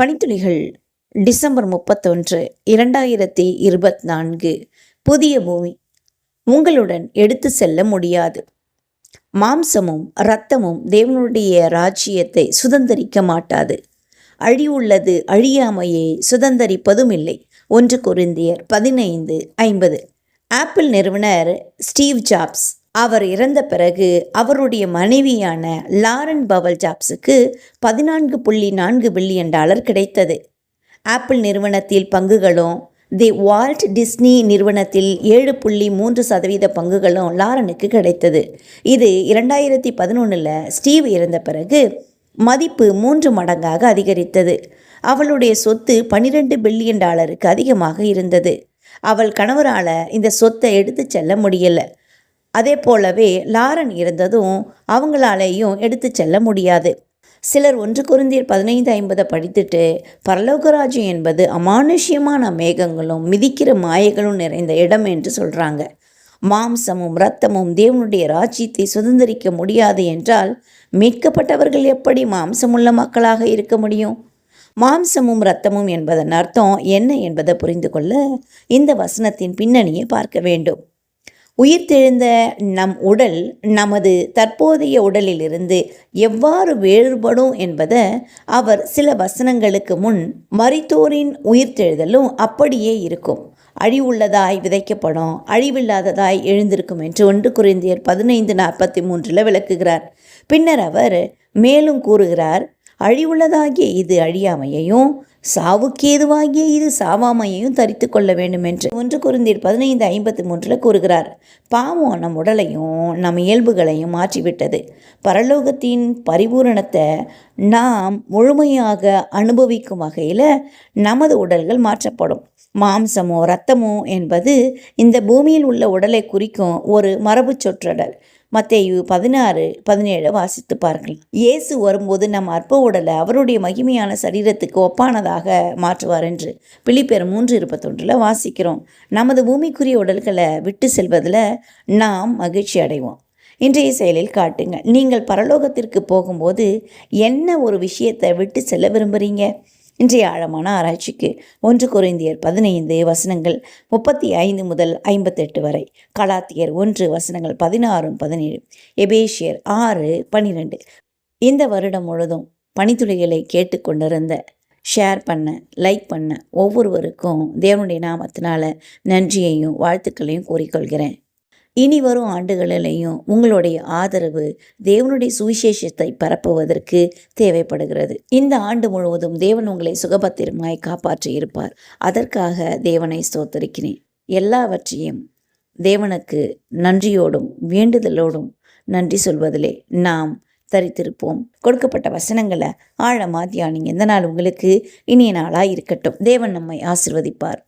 பனித்துளிகள் December முப்பத்தொன்று இரண்டாயிரத்தி இருபத்தி நான்கு புதிய பூமி. உங்களுடன் எடுத்து செல்ல முடியாது. மாம்சமும் இரத்தமும் தேவனுடைய ராஜ்யத்தை சுதந்தரிக்க மாட்டாது. அழிவுள்ளது அழியாமையை சுதந்திரிப்பதும் இல்லை ஒன்று கொரிந்தியர் பதினைந்து ஐம்பது. ஆப்பிள் நிறுவனர் ஸ்டீவ் ஜாப்ஸ். அவர் இறந்த பிறகு அவருடைய மனைவியான லாரன் பவல் ஜாப்ஸுக்கு பதினான்கு புள்ளி நான்கு பில்லியன் டாலர் கிடைத்தது. ஆப்பிள் நிறுவனத்தில் பங்குகளும் தி வால்ட் டிஸ்னி நிறுவனத்தில் ஏழு புள்ளி மூன்று சதவீத பங்குகளும் லாரனுக்கு கிடைத்தது. இது இரண்டாயிரத்தி பதினொன்றில் ஸ்டீவ் இறந்த பிறகு மதிப்பு மூன்று மடங்காக அதிகரித்தது. அவளுடைய சொத்து பன்னிரெண்டு பில்லியன் டாலருக்கு அதிகமாக இருந்தது. அவள் கணவரால் இந்த சொத்தை எடுத்துச் செல்ல முடியலை. அதே போலவே லாரன் இருந்ததும் அவங்களாலேயும் எடுத்து செல்ல முடியாது. சிலர் ஒன்று குருந்தியர் பதினைந்து ஐம்பதை படித்துட்டு பரலோகராஜ்யம் என்பது அமானுஷ்யமான மேகங்களும் மிதிக்கிற மாயைகளும் நிறைந்த இடம் என்று சொல்கிறாங்க மாம்சமும் இரத்தமும் தேவனுடைய ராஜ்யத்தை சுதந்திரிக்க முடியாது என்றால் மீட்கப்பட்டவர்கள் எப்படி மாம்சமுள்ள மக்களாக இருக்க முடியும்? மாம்சமும் இரத்தமும் என்பதன் அர்த்தம் என்ன என்பதை புரிந்து கொள்ள இந்த வசனத்தின் பின்னணியை பார்க்க வேண்டும். உயிர்த்தெழுந்த நம் உடல் நமது தற்போதைய உடலிலிருந்து எவ்வாறு வேறுபடும் என்பதை அவர் சில வசனங்களுக்கு முன் மரித்தோரின் உயிர்த்தெழுதலும் அப்படியே இருக்கும். அழிவுள்ளதாய் விதைக்கப்படும் அழிவில்லாததாய் எழுந்திருக்கும் என்று ஒன்று குறைந்தியர் பதினைந்து நாற்பத்தி மூன்றில் விளக்குகிறார். பின்னர் அவர் மேலும் கூறுகிறார் அழிவுள்ளதாகிய இது அழியாமையையும் சாவுக்கேதுவாகிய இது சாவாமையையும் தரித்து கொள்ள வேண்டும் என்று ஒன்று குருந்தீர் பதினைந்து ஐம்பத்தி மூன்றில் கூறுகிறார் பாவம் நம் உடலையும் நம் இயல்புகளையும் மாற்றிவிட்டது. பரலோகத்தின் பரிபூரணத்தை நாம் முழுமையாக அனுபவிக்கும் வகையில் நமது உடல்கள் மாற்றப்படும். மாம்சமோ இரத்தமோ என்பது இந்த பூமியில் உள்ள உடலை குறிக்கும் ஒரு மரபு சொற்றொடர். மத்தேயு பதினாறு பதினேழு வாசித்து பார்க்கலாம் இயேசு வரும்போது நம் அற்ப உடலை அவருடைய மகிமையான சரீரத்துக்கு ஒப்பானதாக மாற்றுவார் என்று பிலிப்பேர் மூன்று இருபத்தொன்றில் வாசிக்கிறோம். நமது பூமிக்குரிய உடல்களை விட்டு செல்வதில் நாம் மகிழ்ச்சி அடைவோம். இன்றைய செயலில் காட்டுங்க நீங்கள் பரலோகத்திற்கு போகும்போது என்ன ஒரு விஷயத்தை விட்டு செல்ல விரும்புகிறீங்க இன்றைய ஆழமான ஆராய்ச்சிக்கு ஒன்று குறைந்தியர் பதினைந்து வசனங்கள் முப்பத்தி ஐந்து முதல் ஐம்பத்தெட்டு வரை. கலாத்தியர் ஒன்று வசனங்கள் பதினாறும் பதினேழு எபேஷியர் ஆறு பன்னிரெண்டு இந்த வருடம் முழுதும் பணித்துளிகளை கேட்டுக்கொண்டிருந்த ஷேர் பண்ண லைக் பண்ண ஒவ்வொருவருக்கும் தேவனுடைய நாமத்தினால நன்றியையும் வாழ்த்துக்களையும் கூறிக்கொள்கிறேன். இனி வரும் ஆண்டுகளிலையும் உங்களுடைய ஆதரவு தேவனுடைய சுவிசேஷத்தை பரப்புவதற்கு தேவைப்படுகிறது. இந்த ஆண்டு முழுவதும் தேவன் உங்களை சுகபத்திரமாய் காப்பாற்றி இருப்பார். அதற்காக தேவனை ஸ்தோத்தரிக்கிறேன். எல்லாவற்றையும் தேவனுக்கு நன்றியோடும் வேண்டுதலோடும் நன்றி சொல்வதிலே நாம் தரித்திருப்போம். கொடுக்கப்பட்ட வசனங்களை ஆழமா தியானிங்க இந்த நாள் உங்களுக்கு இனிய நாளாக இருக்கட்டும். தேவன் நம்மை ஆசிர்வதிப்பார்.